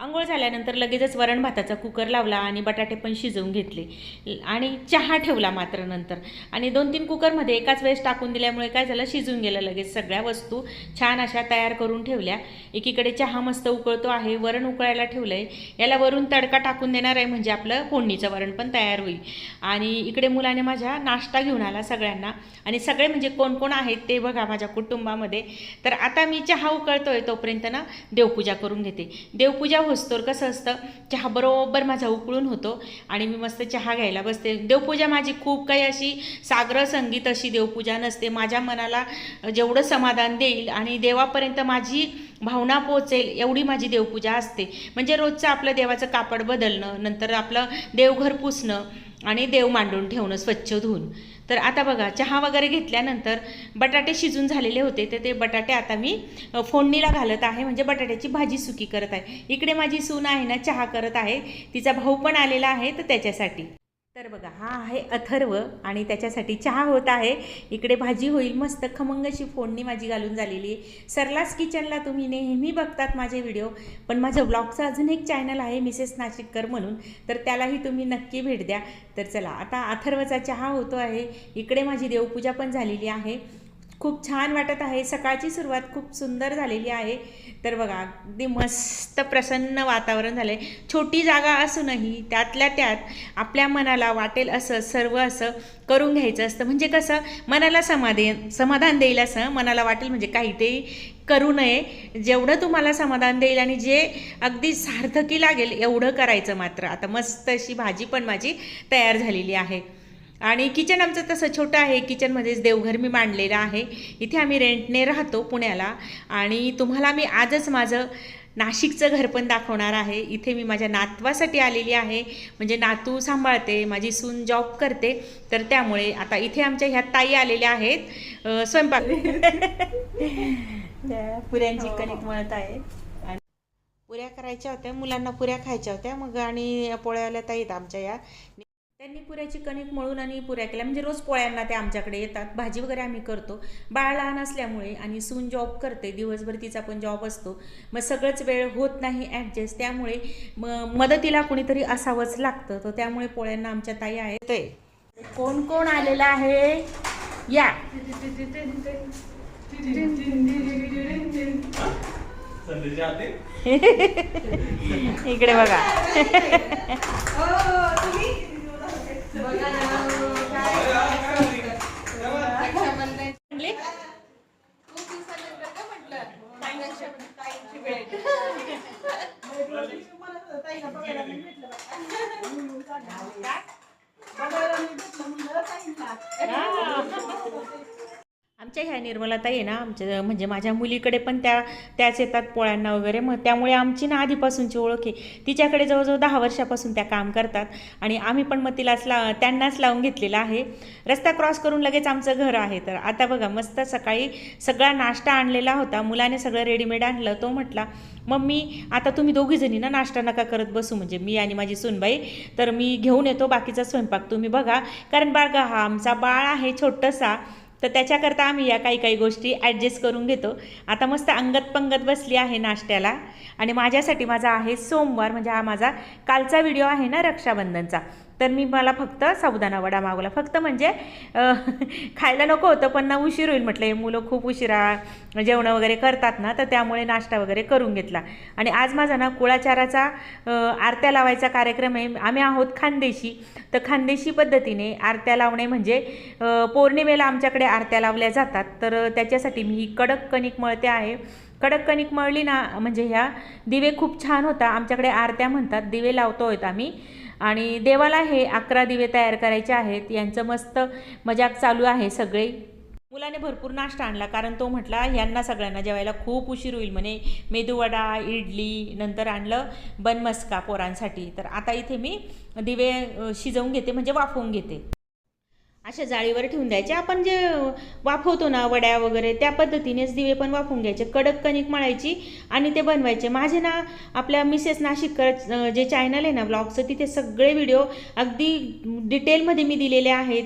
आंघोळ झाल्यानंतर लगेचच वरण भाताचा कुकर लावला आणि बटाटे पण शिजवून घेतले. आणि चहा ठेवला मात्र नंतर. आणि दोन तीन कुकरमध्ये एकाच वेळेस टाकून दिल्यामुळे काय झालं शिजून गेलं लगेच. सगळ्या वस्तू छान अशा तयार करून ठेवल्या. एकीकडे चहा मस्त उकळतो आहे वरण उकळायला ठेवलं आहे याला वरून तडका टाकून देणार आहे म्हणजे आपलं फोडणीचं वरण पण तयार होईल. आणि इकडे मुलाने माझ्या नाश्ता घेऊन आला सगळ्यांना. आणि सगळे म्हणजे कोण कोण आहेत ते बघा माझ्या कुटुंबामध्ये. तर आता मी चहा उकळतोय तोपर्यंत ना देवपूजा करून घेते. देवपूजा होस्तोर कसं असतं चहा बरोबर माझा उकळून होतो आणि मी मस्त चहा घ्यायला बसते. देवपूजा माझी खूप काही अशी साग्र संगीत अशी देवपूजा नसते. माझ्या मनाला जेवढं समाधान देईल आणि देवापर्यंत माझी भावना पोचेल एवढी माझी देवपूजा असते. म्हणजे रोजचं आपलं देवाचं कापड बदलणं नंतर आपलं देवघर पुसणं आणि देव मांडून ठेवणं स्वच्छ धुवून. तर आता बघा चहा वगैरे घेतल्यानंतर बटाटे शिजून झालेले होते तर ते बटाटे आता मी फोडणीला घालत आहे. म्हणजे बटाट्याची भाजी सुकी करत आहे. इकडे माझी सून आहे ना चहा करत आहे. तिचा भाऊ पण आलेला आहे तर त्याच्यासाठी. तर बघा हा आहे अथर्व आणि त्याच्यासाठी चहा होत आहे. इकडे भाजी होईल मस्त खमंगशी फोडणी माझी घालून झालेली आहे. सरलास किचनला तुम्ही नेहमी बघतात माझे व्हिडिओ पण माझं ब्लॉगचं अजून एक चॅनल आहे मिसेस नाशिककर म्हणून. तर त्यालाही तुम्ही नक्की भेट द्या. तर चला आता अथर्वचा चहा होतो आहे. इकडे माझी देवपूजा पण झालेली आहे. खूप छान वाटत आहे. सकाळची सुरुवात खूप सुंदर झालेली आहे. तर बघा अगदी मस्त प्रसन्न वातावरण झालं आहे छोटी जागा असूनही त्यातल्या त्यात आपल्या मनाला वाटेल असं सर्व असं करून घ्यायचं असतं. म्हणजे कसं मनाला समाधे समाधान देईल असं मनाला वाटेल म्हणजे काहीतरी करू नये. जेवढं तुम्हाला समाधान देईल आणि जे अगदी सार्थकी लागेल एवढं करायचं मात्र. आता मस्त अशी भाजी पण माझी तयार झालेली आहे. आणि किचन आमचं तसं छोटं आहे. किचनमध्येच देवघर मी मांडलेलं आहे. इथे आम्ही रेंटने राहतो पुण्याला. आणि तुम्हाला मी आजच माझं नाशिकचं घर पण दाखवणार आहे. इथे मी माझ्या नातवासाठी आलेली आहे. म्हणजे नातू सांभाळते माझी सून जॉब करते. तर त्यामुळे आता इथे आमच्या ह्या ताई आलेल्या आहेत. स्वयंपाक पुऱ्यांची कणिक मळत आहे. आणि पुऱ्या करायच्या होत्या. मुलांना पुऱ्या खायच्या होत्या. मग आणि पोळ्याला ताईत आमच्या या. त्यांनी पुऱ्याची कणिक मळून आणि पुऱ्या केल्या. म्हणजे रोज पोळ्यांना ते आमच्याकडे येतात. भाजी वगैरे आम्ही करतो. बाळ लहान असल्यामुळे आणि सून जॉब करते. दिवसभर तिचा पण जॉब असतो. मग सगळंच वेळ होत नाही ॲडजस्ट त्यामुळे मग मदतीला कुणीतरी असावंच लागतं. तर त्यामुळे पोळ्यांना आमच्या ताई आहेत. ते. कोण कोण आलेला आहे? या. इकडे बघा. Baga आमच्या ह्या निर्मलाताई आहे ना आमच्या म्हणजे माझ्या मुलीकडे पण त्या त्याच येतात पोळ्यांना वगैरे. मग त्यामुळे आमची ना आधीपासूनची ओळख आहे. तिच्याकडे जवळजवळ दहा वर्षापासून त्या काम करतात. आणि आम्ही पण मग तिलाच ला त्यांनाच लावून घेतलेला आहे. रस्ता क्रॉस करून लगेच आमचं घर आहे. तर आता बघा मस्त सकाळी सगळा नाश्ता आणलेला होता. मुलाने सगळं रेडीमेड आणलं तो म्हटला मम्मी आता तुम्ही दोघीजणी ना नाश्ता नका करत बसू. म्हणजे मी आणि माझी सुनबाई तर मी घेऊन येतो बाकीचा स्वयंपाक. तुम्ही बघा कारण बाळगा हा आमचा बाळ आहे छोटंसा. तर त्याच्याकरता आम्ही या काही काही गोष्टी ॲडजस्ट करून घेतो. आता मस्त अंगत पंगत बसली आहे नाश्त्याला. आणि माझ्यासाठी माझा आहे सोमवार म्हणजे हा माझा कालचा व्हिडिओ आहे ना रक्षाबंधनचा. तर मी मला फक्त साबुदाणा वडा मागवला. फक्त म्हणजे खायला नको होतं पण ना उशीर होईल म्हटलं. हे मुलं खूप उशिरा जेवणं वगैरे करतात ना तर त्यामुळे नाश्ता वगैरे करून घेतला. आणि आज माझा ना कुळाचाराचा आरत्या लावायचा कार्यक्रम आहे. आम्ही आहोत खानदेशी. तर खानदेशी पद्धतीने आरत्या लावणे म्हणजे पौर्णिमेला आमच्याकडे आरत्या लावल्या जातात. तर त्याच्यासाठी मी ही कडक कणिक मळते आहे. कडक कणिक मळली ना म्हणजे ह्या दिवे खूप छान होता. आमच्याकडे आरत्या म्हणतात. दिवे लावतो आहेत आम्ही. आणि देवाला हे अकरा दिवे तयार करायचे आहेत. यांचं मस्त मजाक चालू आहे सगळे. मुलाने भरपूर नाश्ता आणला कारण तो म्हटला यांना सगळ्यांना जेवायला खूप उशीर होईल. म्हणे मेदूवडा इडली नंतर आणलं बनमस्का पोरांसाठी. तर आता इथे मी दिवे शिजवून घेते म्हणजे वाफवून घेते. अशा जाळीवर ठेवून द्यायचे. आपण जे वाफवतो ना वड्या वगैरे त्या पद्धतीनेच दिवे पण वाफवून घ्यायचे. कडक कणिक मळायची आणि ते बनवायचे. माझे ना आपल्या मिसेस नाशिककर जे चॅनल आहे ना ब्लॉगचं तिथे सगळे व्हिडिओ अगदी डिटेलमध्ये मी दिलेले आहेत.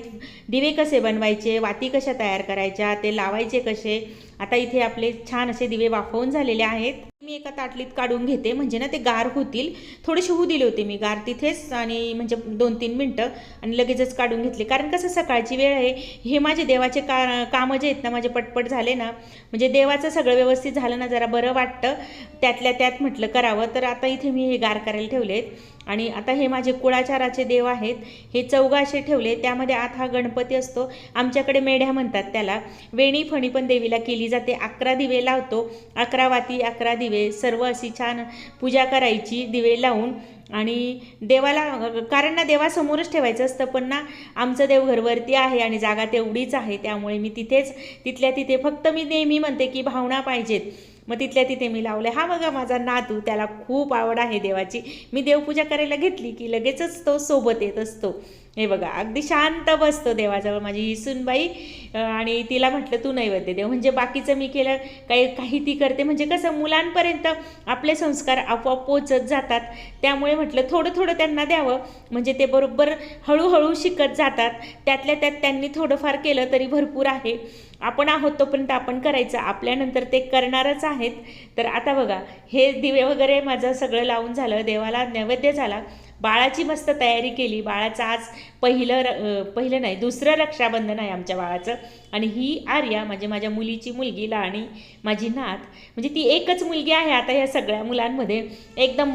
दिवे कसे बनवायचे वाती कशा तयार करायच्या ते लावायचे कसे. आता इथे आपले छान असे दिवे वाफवून झालेले आहेत. मी एका ताटलीत काढून घेते. म्हणजे ना ते गार होतील. थोडेसे होऊ दिले होते मी गार तिथेच आणि म्हणजे दोन तीन मिनटं आणि लगेचच काढून घेतले. कारण कसं सकाळची वेळ आहे हे माझे देवाचे का कामं जे आहेत ना माझे पटपट झाले ना म्हणजे देवाचं सगळं व्यवस्थित झालं ना जरा बरं वाटतं. त्यातल्या त्यात म्हटलं करावं. तर आता इथे मी हे गार करायला ठेवलेत. आणि आता हे माझे कुळाचाराचे देव आहेत हे चौघा ठेवले. त्यामध्ये आत हा गणपती असतो. आमच्याकडे मेढ्या म्हणतात त्याला. वेणी फणी पण देवीला केली जाते. अकरा दिवे लावतो. अकरा वाती अकरा दिवे. म्हणजे सर्व अशी छान पूजा करायची दिवे लावून. आणि देवाला कारण ना देवासमोरच ठेवायचं असतं पण ना आमचं देवघरवरती आहे आणि जागा तेवढीच आहे त्यामुळे मी तिथेच तिथल्या तिथे फक्त मी नेहमी म्हणते की भावना पाहिजेत. मग तिथल्या तिथे मी लावले. हा बघा माझा नातू त्याला खूप आवड आहे देवाची. मी देवपूजा करायला घेतली की लगेचच तो सोबत येत असतो. हे बघा अगदी शांत बसतो देवाजवळ माझी ही सुनबाई आणि तिला म्हटलं तू नैवेद्य देव. म्हणजे बाकीचं मी केलं काही काही ती करते. म्हणजे कसं मुलांपर्यंत आपले संस्कार आपोआप पोचत जातात. त्यामुळे म्हटलं थोडं थोडं त्यांना द्यावं. म्हणजे ते बरोबर हळूहळू शिकत जातात. त्यातल्या त्यात त्यांनी थोडंफार केलं तरी भरपूर आहे. आपण आहोत तोपर्यंत आपण करायचं. आपल्यानंतर ते करणारच आहेत. तर आता बघा हे दिवे वगैरे माझं सगळं लावून झालं देवाला नैवेद्य झाला. बाळाची मस्त तयारी केली. बाळाचं आज पहिलं र पहिलं नाही दुसरं रक्षाबंधन आहे आमच्या बाळाचं. आणि ही आर्या म्हणजे माझ्या मुलीची मुलगी लाणी माझी नात म्हणजे ती एकच मुलगी आहे आता या सगळ्या मुलांमध्ये. एकदम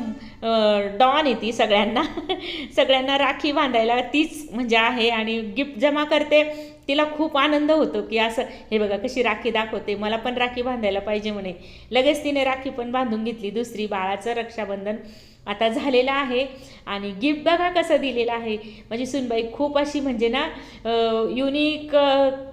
डॉन आहे ती सगळ्यांना. सगळ्यांना राखी बांधायला तीच म्हणजे आहे आणि गिफ्ट जमा करते. तिला खूप आनंद होतो की असं हे बघा कशी राखी दाखवते मला पण राखी बांधायला पाहिजे म्हणे. लगेच तिने राखी पण बांधून घेतली दुसरी बाळाचं रक्षाबंधन. आता झालेला आहे. आणि गिफ्ट बघा कसं दिलेलं आहे. माझी सुनबाई खूप अशी म्हणजे ना युनिक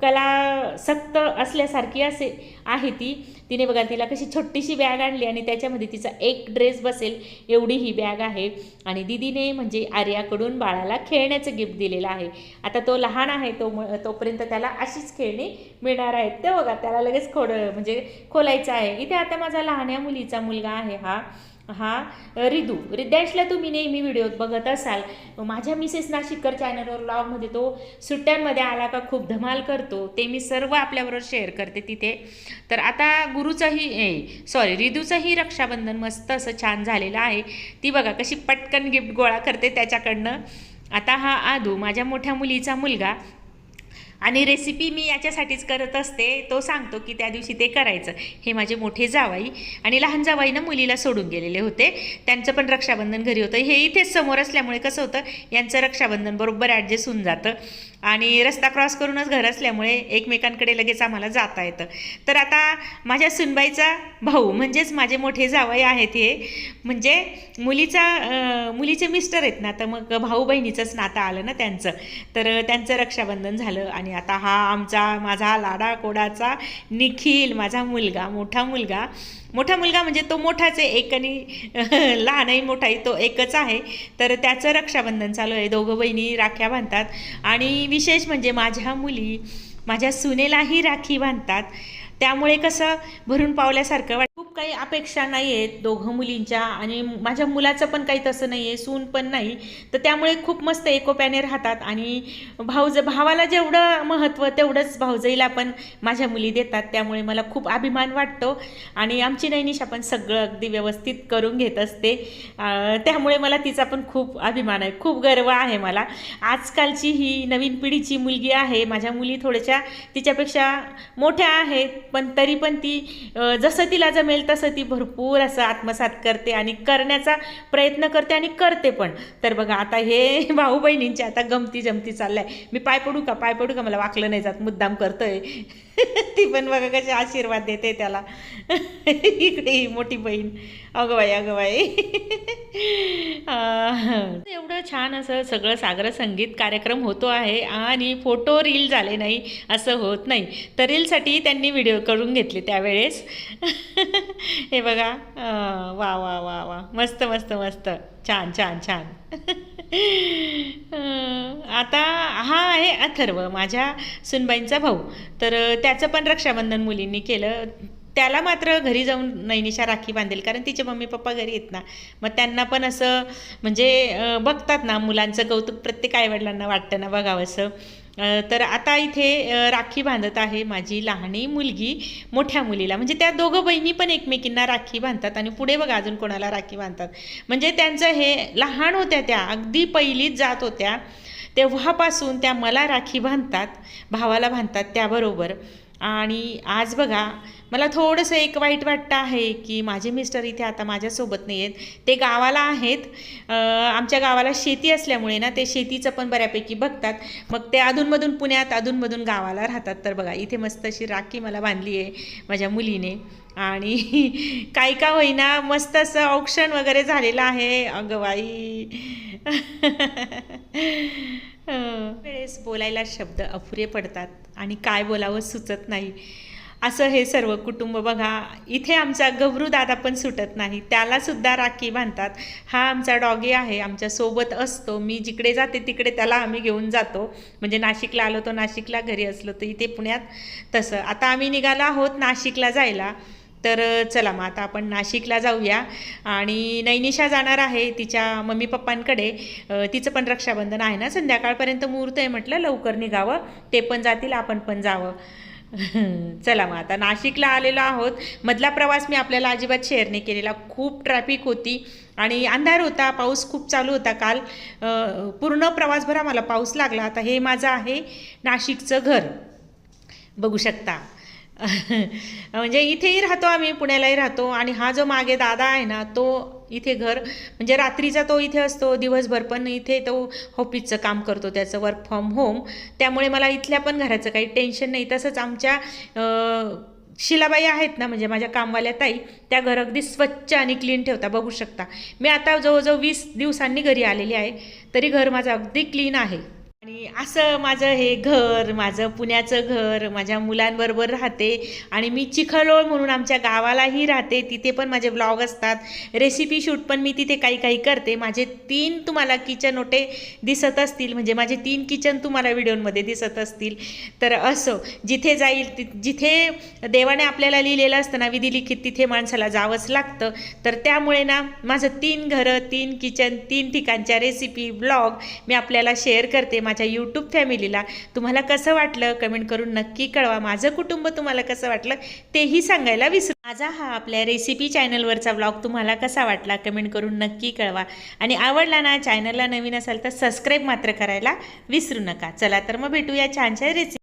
कला सक्त असल्यासारखी असे आहे ती. तिने बघा तिला कशी छोटीशी बॅग आणली आणि त्याच्यामध्ये तिचा एक ड्रेस बसेल एवढी ही बॅग आहे. आणि दिदीने म्हणजे आर्याकडून बाळाला खेळण्याचं गिफ्ट दिलेलं आहे. आता तो लहान आहे तो म- तोपर्यंत त्याला अशीच खेळणी मिळणार आहेत. ते बघा त्याला लगेच खोड म्हणजे खोलायचं आहे. इथे आता माझा लहान्या मुलीचा मुलगा आहे हा. हा रिदू. रिद्यांशला तुम्ही नेहमी व्हिडिओत बघत असाल. माझ्या मिसेस नाशिककर चॅनलवर ब्लॉगमध्ये तो सुट्ट्यांमध्ये आला का खूप धमाल करतो. ते मी सर्व आपल्याबरोबर शेअर करते तिथे. तर आता गुरुचंही सॉरी रिदूचंही रक्षाबंधन मस्त असं छान झालेलं आहे. ती बघा कशी पटकन गिफ्ट गोळा करते त्याच्याकडनं. आता हा आदू माझ्या मोठ्या मुलीचा मुलगा आणि रेसिपी मी याच्यासाठीच करत असते तो सांगतो की त्या दिवशी ते करायचं. हे माझे मोठे जावाई आणि लहान जावाईनं मुलीला सोडून गेलेले होते. त्यांचं पण रक्षाबंधन घरी होतं. हे इथेच समोर असल्यामुळे कसं होतं यांचं रक्षाबंधन बरोबर ॲडजस्ट होऊन जातं. आणि रस्ता क्रॉस करूनच घर असल्यामुळे एकमेकांकडे लगेच आम्हाला जाता येतं. तर आता माझ्या सुनबाईचा भाऊ म्हणजेच माझे मोठे जावई आहेत हे म्हणजे मुलीचा मुलीचे मिस्टर आहेत ना तर मग भाऊ बहिणीचंच नातं आलं ना त्यांचं. तर त्यांचं रक्षाबंधन झालं आणि आता हा आमचा माझा लाडा कोडाचा निखिल माझा मुलगा मोठा मुलगा मोठा मुलगा म्हणजे तो मोठाच आहे एक आणि लहानही मोठाही तो एकच आहे. तर त्याचं रक्षाबंधन चालू आहे दोघं बहिणी राख्या बांधतात. आणि विशेष म्हणजे माझ्या मुली माझ्या सुनेलाही राखी बांधतात. त्यामुळे कसं भरून पावल्यासारखं वाटतं. काही अपेक्षा नाही आहेत दोघं मुलींच्या आणि माझ्या मुलाचं पण काही तसं नाही आहे सून पण नाही. तर त्यामुळे खूप मस्त एकोप्याने राहतात आणि भाऊज भावाला जेवढं महत्त्व तेवढंच भाऊजाईला पण माझ्या मुली देतात. त्यामुळे मला खूप अभिमान वाटतो आणि आमची नैनिशा पण सगळं अगदी व्यवस्थित करून घेत असते. त्यामुळे मला तिचा पण खूप अभिमान आहे खूप गर्व आहे मला. आजकालची ही नवीन पिढीची मुलगी आहे माझ्या मुली थोड्याशा तिच्यापेक्षा मोठ्या आहेत पण तरी पण ती जसं तिला जमेल तसं ती भरपूर असं आत्मसात करते आणि करण्याचा प्रयत्न करते आणि करते पण. तर बघा आता हे भाऊ बहिणींची आता गमती जमती चाललाय. मी पाय पडू का? पाय पडू का? मला वाकलं नाही जात. मुद्दाम करतोय. ती पण बघा कशी आशीर्वाद देते त्याला. इकडे ही मोठी बहीण. अगं अगवाई अगं एवढं छान असं सगळं सागर संगीत कार्यक्रम होतो आहे आणि फोटो रील झाले नाही असं होत नाही. तर रीलसाठी त्यांनी व्हिडिओ करून घेतले त्यावेळेस. हे बघा वा वा वा वा. मस्त मस्त मस्त. छान छान छान. आता हा आहे अथर्व माझ्या सुनबाईंचा भाऊ. तर त्याचं पण रक्षाबंधन मुलींनी केलं. त्याला मात्र घरी जाऊन नैनिशा राखी बांधेल कारण तिचे मम्मी पप्पा घरी येत ना. मग त्यांना पण असं म्हणजे बघतात ना मुलांचं कौतुक प्रत्येक आईवडिलांना वाटतं ना बघावं असं. तर आता इथे राखी बांधत आहे माझी लहानी मुलगी मोठ्या मुलीला. म्हणजे त्या दोघं बहिणी पण एकमेकींना राखी बांधतात आणि पुढे बघा अजून कोणाला राखी बांधतात. म्हणजे त्यांचं हे लहान होत्या त्या अगदी पहिलीच जात होत्या. तेव्हापासून त्या मला राखी बांधतात भावाला बांधतात त्याबरोबर. आणि आज बघा मला थोडंसं एक वाईट वाटतं आहे की माझे मिस्टर इथे आता माझ्यासोबत नाही आहेत. ते गावाला आहेत. आमच्या गावाला शेती असल्यामुळे ना ते शेतीचं पण बऱ्यापैकी बघतात. मग ते अधूनमधून पुण्यात अधूनमधून गावाला राहतात. तर बघा इथे मस्त अशी राखी मला बांधली आहे माझ्या मुलीने. आणि काय का होईना मस्त असं औक्षण वगैरे झालेलं आहे. अगं वेळेस बोलायला शब्द अपुरे पडतात आणि काय बोलावं सुचत नाही. असं हे सर्व कुटुंब बघा इथे आमचा गबरू दादा पण सुटत नाही त्यालासुद्धा राखी बांधतात. हा आमचा डॉगी आहे आमच्यासोबत असतो मी जिकडे जाते तिकडे त्याला आम्ही घेऊन जातो. म्हणजे नाशिकला आलो तो नाशिकला घरी असलो तर इथे पुण्यात तसं. आता आम्ही निघालो आहोत नाशिकला जायला. तर चला मग आता आपण नाशिकला जाऊया. आणि नैनिशा जाणार आहे तिच्या मम्मी पप्पांकडे. तिचं पण रक्षाबंधन आहे ना संध्याकाळपर्यंत मुहूर्त आहे म्हटलं लवकर निघावं. ते पण जातील आपण पण जावं. चला मग आता नाशिकला आलेलो आहोत. मधला प्रवास मी आपल्याला अजिबात शेअर नाही केलेला. खूप ट्रॅफिक होती आणि अंधार होता पाऊस खूप चालू होता काल. पूर्ण प्रवासभर आम्हाला पाऊस लागला. आता हे माझं आहे नाशिकचं घर. बघू शकता. म्हणजे इथेही राहतो आम्ही पुण्यालाही राहतो. आणि हा जो मागे दादा आहे ना तो इथे घर म्हणजे रात्रीचा तो इथे असतो दिवसभर पण इथे तो ऑफिसचं काम करतो त्याचं वर्क फ्रॉम होम त्यामुळे मला इथल्या पण घराचं काही टेन्शन नाही. तसंच आमच्या शिलाबाई आहेत ना म्हणजे माझ्या कामवाल्या ताई त्या घर अगदी स्वच्छ आणि क्लीन ठेवता बघू शकता. मी आता जवळजवळ वीस दिवसांनी घरी आलेली आहे तरी घर माझं अगदी क्लीन आहे. असं माझं हे घर माझं पुण्याचं घर माझ्या मुलांबरोबर राहते आणि मी चिखलोळ म्हणून आमच्या गावालाही राहते. तिथे पण माझे ब्लॉग असतात. रेसिपी शूट पण मी तिथे काही काही करते. माझे तीन तुम्हाला किचन ओटे दिसत असतील. म्हणजे माझे तीन किचन तुम्हाला व्हिडिओमध्ये दिसत असतील. तर असो जिथे जाईल ति जिथे देवाने आपल्याला लिहिलेलं असतं ना विधिलिखित तिथे माणसाला जावंच लागतं. तर त्यामुळे ना माझं तीन घरं तीन किचन तीन ठिकाणच्या रेसिपी ब्लॉग मी आपल्याला शेअर करते. माझ्या यूट्यूब फॅमिलीला तुम्हाला कसं वाटलं? कमेंट करून नक्की कळवा. माझं कुटुंब तुम्हाला कसं वाटलं? तेही सांगायला विसरू माझा हा आपल्या रेसिपी चॅनलवरचा ब्लॉग तुम्हाला कसा वाटला? कमेंट करून नक्की कळवा. आणि आवडला ना चॅनलला नवीन असाल तर सबस्क्राईब मात्र करायला विसरू नका. चला तर मग भेटूया छानशा रेसिपी